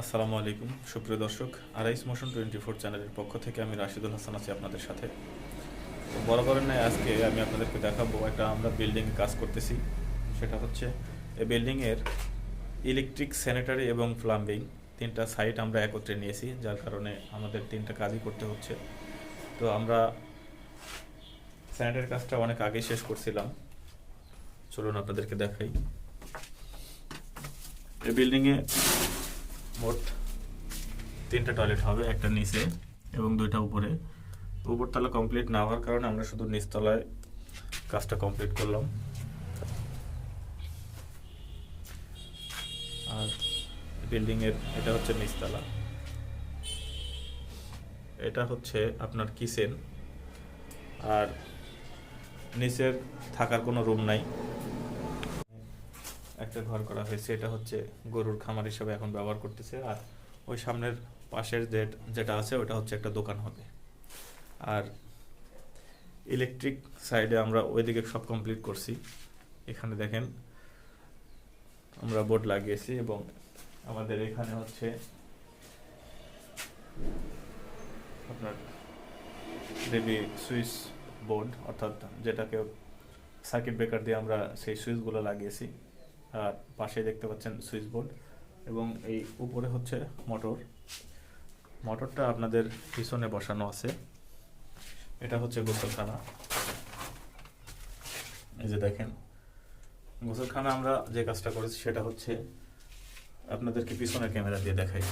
আসসালামু আলাইকুম, সুপ্রিয় দর্শক। আরাইস মোশন টোয়েন্টি ফোর চ্যানেলের পক্ষ থেকে আমি রাশিদুল হাসান আছি আপনাদের সাথে। তো বরাবরের ন্যায় আজকে আমি আপনাদেরকে দেখাবো একটা আমরা বিল্ডিংয়ে কাজ করতেছি। সেটা হচ্ছে এই বিল্ডিংয়ের ইলেকট্রিক স্যানিটারি এবং প্লাম্বিং তিনটা সাইট আমরা একত্রে নিয়েছি, যার কারণে আমাদের তিনটা কাজই করতে হচ্ছে। তো আমরা স্যানিটারি কাজটা অনেক আগেই শেষ করছিলাম। চলুন আপনাদেরকে দেখাই। এই বিল্ডিংয়ে মোট তিনটা টয়লেট হবে, একটা নিচে এবং দুইটা উপরে। উপরতলা কমপ্লিট না হওয়ার কারণে আমরা শুধু নিচতলায় কাজটা কমপ্লিট করলাম। আর বিল্ডিং এর এটা হচ্ছে নিচতলা। এটা হচ্ছে আপনার কিচেন আর নিচের থাকার কোনো রুম নাই। একটা ঘর করা হয়েছে। এটা হচ্ছে গরুর খামার হিসাবে এখন ব্যবহার করতেছে। আর ওই সামনের পাশের যে যেটা আছে, ওটা হচ্ছে একটা দোকান হবে। আর ইলেকট্রিক সাইডে আমরা ওইদিকে সব কমপ্লিট করছি। এখানে দেখেন আমরা বোর্ড লাগিয়েছি এবং আমাদের এখানে হচ্ছে আপনার বেবি সুইচ বোর্ড, অর্থাৎ যেটাকে সার্কিট ব্রেকার দিয়ে আমরা সেই সুইচগুলো লাগিয়েছি। আর পাশে দেখতে পাচ্ছেন সুইচ বোর্ড এবং এই উপরে হচ্ছে মোটর। মোটরটা আপনাদের পিছনে বসানো আছে। এটা হচ্ছে গোসলখানা। এই যে দেখেন, গোসলখানা আমরা যে কাজটা করেছি সেটা হচ্ছে আপনাদেরকে পিছনের ক্যামেরা দিয়ে দেখাই।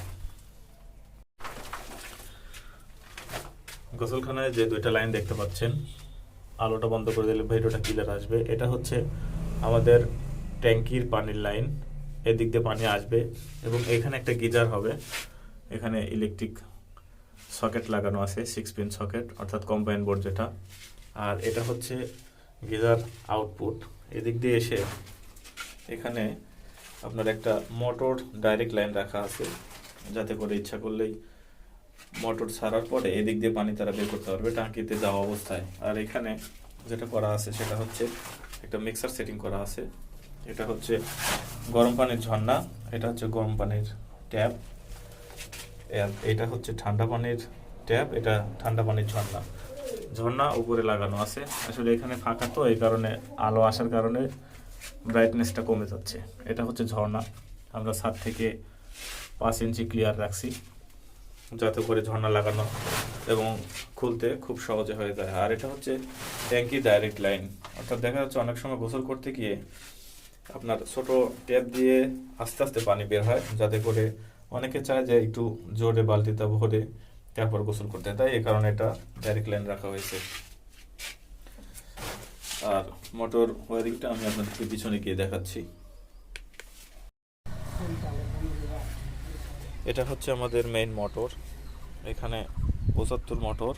গোসলখানায় যে দুইটা লাইন দেখতে পাচ্ছেন, আলোটা বন্ধ করে দিলে ভিডিওটা ক্লিয়ার আসবে। এটা হচ্ছে আমাদের ট্যাঙ্কির পানির লাইন এদিক দিয়ে পানি আসবে এবং এখানে একটা গিজার হবে। এখানে ইলেকট্রিক সকেট লাগানো আছে সিক্স পিন সকেট অর্থাৎ কম্বাইন বোর্ড যেটা। আর এটা হচ্ছে গিজার আউটপুট এদিক দিয়ে এসে এখানে আপনার একটা মোটর ডাইরেক্ট লাইন রাখা আছে, যাতে করে ইচ্ছা করলেই মোটর ছাড়ার পরে এদিক দিয়ে পানি তারা বের করতে পারবে টাঙ্কিতে যাওয়া অবস্থায়। আর এখানে যেটা করা আছে সেটা হচ্ছে একটা মিক্সার সেটিং করা আছে। এটা হচ্ছে গরম পানির ঝর্ণা, এটা হচ্ছে গরম পানির ট্যাপ। এটা হচ্ছে ঠান্ডা পানির ট্যাপ, এটা ঠান্ডা পানির ঝর্ণা। ঝর্ণা উপরে লাগানো আছে। আসলে এখানে ফাঁকা তো, এই কারণে আলো আসার কারণে ব্রাইটনেসটা কমে যাচ্ছে। এটা হচ্ছে ঝর্ণা। আমরা ছাদ থেকে পাঁচ ইঞ্চি ক্লিয়ার রাখছি, যাতে করে ঝর্ণা লাগানো এবং খুলতে খুব সহজে হয়ে যায়। আর এটা হচ্ছে ট্যাঙ্কি ডাইরেক্ট লাইন অর্থাৎ দেখা যাচ্ছে অনেক সময় গোসল করতে গিয়ে আপনার ছোট ট্যাপ দিয়ে আস্তে আস্তে পানি বের হয়, যাতে করে অনেকে চায় যে একটু জোরে বালতিতে ভরে তারপর গোসল করতে। তাই এই কারণে এটা ডাইরেক্ট লাইন রাখা হয়েছে। আর মোটর ওয়ারিংটা আমি আপনাদেরকে পিছনে গিয়ে দেখাচ্ছি। এটা হচ্ছে আমাদের মেইন মোটর এখানে পঁচাত্তর motor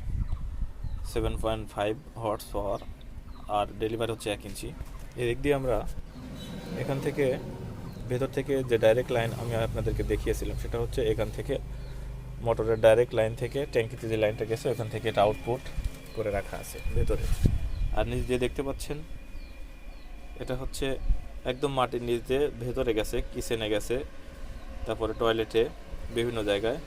seven point five horse power আর ডেলিভারি হচ্ছে এক ইঞ্চি। এদিক দিয়ে আমরা এখান থেকে ভেতর থেকে যে ডাইরেক্ট লাইন আমি আপনাদেরকে দেখিয়েছিলাম, সেটা হচ্ছে এখান থেকে মোটরের ডাইরেক্ট লাইন থেকে ট্যাঙ্কিতে যে লাইনটা গেছে, ওখান থেকে এটা আউটপুট করে রাখা আছে ভেতরে। আর নিচ দিয়ে দেখতে পাচ্ছেন, এটা হচ্ছে একদম মাটির নিচ দিয়ে ভেতরে গেছে, কিচেনে গেছে, তারপরে টয়লেটে বিভিন্ন জায়গায়।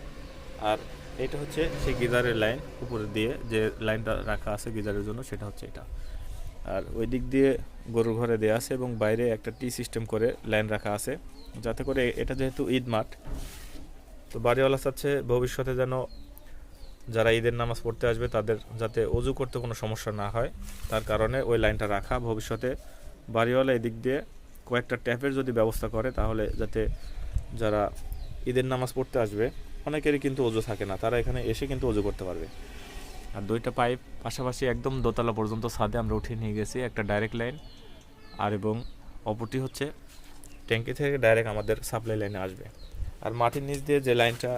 আর এটা হচ্ছে সেই গিজারের লাইন উপরে দিয়ে যে লাইনটা রাখা আছে গিজারের জন্য, সেটা হচ্ছে এটা। আর ওই দিক দিয়ে গরুর ঘরে দেওয়া আছে এবং বাইরে একটা টি সিস্টেম করে লাইন রাখা আছে, যাতে করে এটা যেহেতু ঈদ মাঠ, তো বাড়িওয়ালা চাচ্ছে ভবিষ্যতে যেন যারা ঈদের নামাজ পড়তে আসবে তাদের যাতে অজু করতে কোনো সমস্যা না হয়। তার কারণে ওই লাইনটা রাখা, ভবিষ্যতে বাড়িওয়ালা এদিক দিয়ে কয়েকটা ট্যাপের যদি ব্যবস্থা করে তাহলে যাতে যারা ঈদের নামাজ পড়তে আসবে, অনেকেরই কিন্তু অজু থাকে না, তারা এখানে এসে কিন্তু অজু করতে পারবে। আর দুইটা পাইপ পাশাপাশি একদম দোতলা পর্যন্ত ছাদে আমরা উঠিয়ে নিয়ে গেছি, একটা ডাইরেক্ট লাইন আর এবং অপরটি হচ্ছে ট্যাঙ্কি থেকে ডাইরেক্ট আমাদের সাপ্লাই লাইনে আসবে। আর মাটির নিচ দিয়ে যে লাইনটা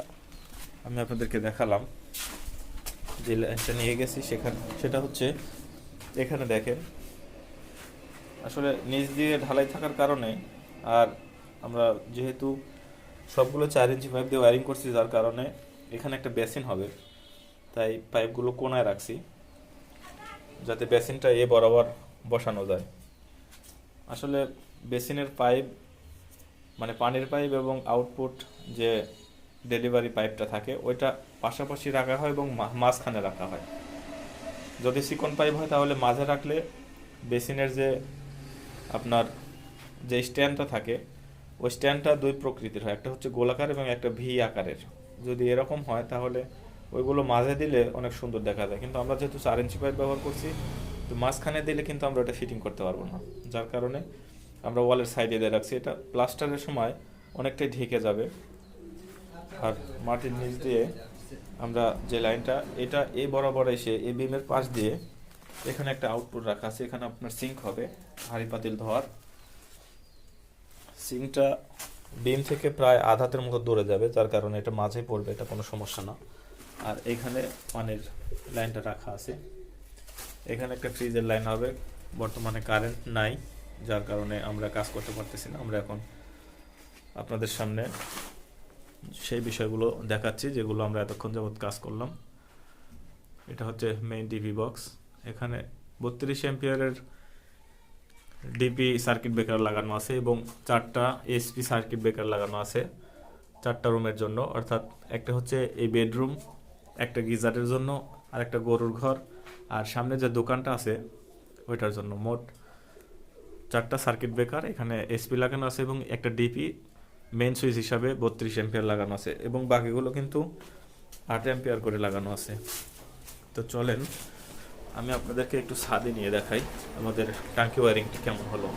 আমি আপনাদেরকে দেখালাম, যে লাইনটা নিয়ে গেছি সেখানে, সেটা হচ্ছে এখানে দেখেন। আসলে নিচ দিয়ে ঢালাই থাকার কারণে আর আমরা যেহেতু সবগুলো চার ইঞ্চি পাইপ দিয়ে ওয়ারিং করছি, যার কারণে এখানে একটা বেসিন হবে। তাই পাইপগুলো কোনায় রাখছি, যাতে বেসিনটা এ বরাবর বসানো যায়। আসলে বেসিনের পাইপ মানে পানির পাইপ এবং আউটপুট যে ডেলিভারি পাইপটা থাকে, ওইটা পাশাপাশি রাখা হয় এবং মাঝখানে রাখা হয়। যদি চিকন পাইপ হয় তাহলে মাঝে রাখলে বেসিনের যে আপনার যে স্ট্যান্ডটা থাকে, ওই স্ট্যান্ডটা দুই প্রকৃতির হয়, একটা হচ্ছে গোলাকার এবং একটা ভি আকারের। যদি এরকম হয় তাহলে ওইগুলো মাঝে দিলে অনেক সুন্দর দেখা যায়। কিন্তু আমরা যেহেতু চার ইঞ্চি পাইপ ব্যবহার করছি, তো মাঝখানে দিলে কিন্তু আমরা ওটা ফিটিং করতে পারব না। যার কারণে আমরা ওয়ালের সাইডে দিয়ে রাখছি। এটা প্লাস্টারের সময় অনেকটাই ঢেকে যাবে। আর মাটির নিচ দিয়ে আমরা যে লাইনটা, এটা এ বরাবর এসে এ বিমের পাশ দিয়ে এখানে একটা আউটপুট রাখা আছে। এখানে আপনার সিঙ্ক হবে হাঁড়ি পাতিল ধোয়ার। সিঙ্কটা বিম থেকে প্রায় আধাতের মতো দূরে যাবে, যার কারণে এটা মাঝে পড়বে, এটা কোনো সমস্যা না। আর এখানে পানির লাইনটা রাখা আছে। এখানে একটা ফ্রিজের লাইন হবে। বর্তমানে কারেন্ট নাই, যার কারণে আমরা কাজ করতে পারতেছি না। আমরা এখন আপনাদের সামনে সেই বিষয়গুলো দেখাচ্ছি, যেগুলো আমরা এতক্ষণ যাবৎ কাজ করলাম। এটা হচ্ছে মেইন ডিভি বক্স এখানে বত্রিশ এম্পিয়ারের ডিপি সার্কিট ব্রেকার লাগানো আছে এবং চারটা এসপি সার্কিট ব্রেকার লাগানো আছে চারটা রুমের জন্য। অর্থাৎ একটা হচ্ছে এই বেডরুম একটা গিজারের জন্য আর একটা গরুর ঘর, আর সামনে যে দোকানটা আছে, ওইটার জন্য মোট চারটা সার্কিট ব্রেকার এখানে এসপি লাগানো আছে এবং একটা ডিপি মেন সুইচ হিসাবে বত্রিশ এম্পিয়ার লাগানো আছে এবং বাকিগুলো কিন্তু আট এম্পিয়ার করে লাগানো আছে। তো চলেন, আমি আপনাদেরকে একটু ছাদে নিয়ে দেখাই আমাদের টাঙ্কি ওয়ারিংটি কেমন হলো।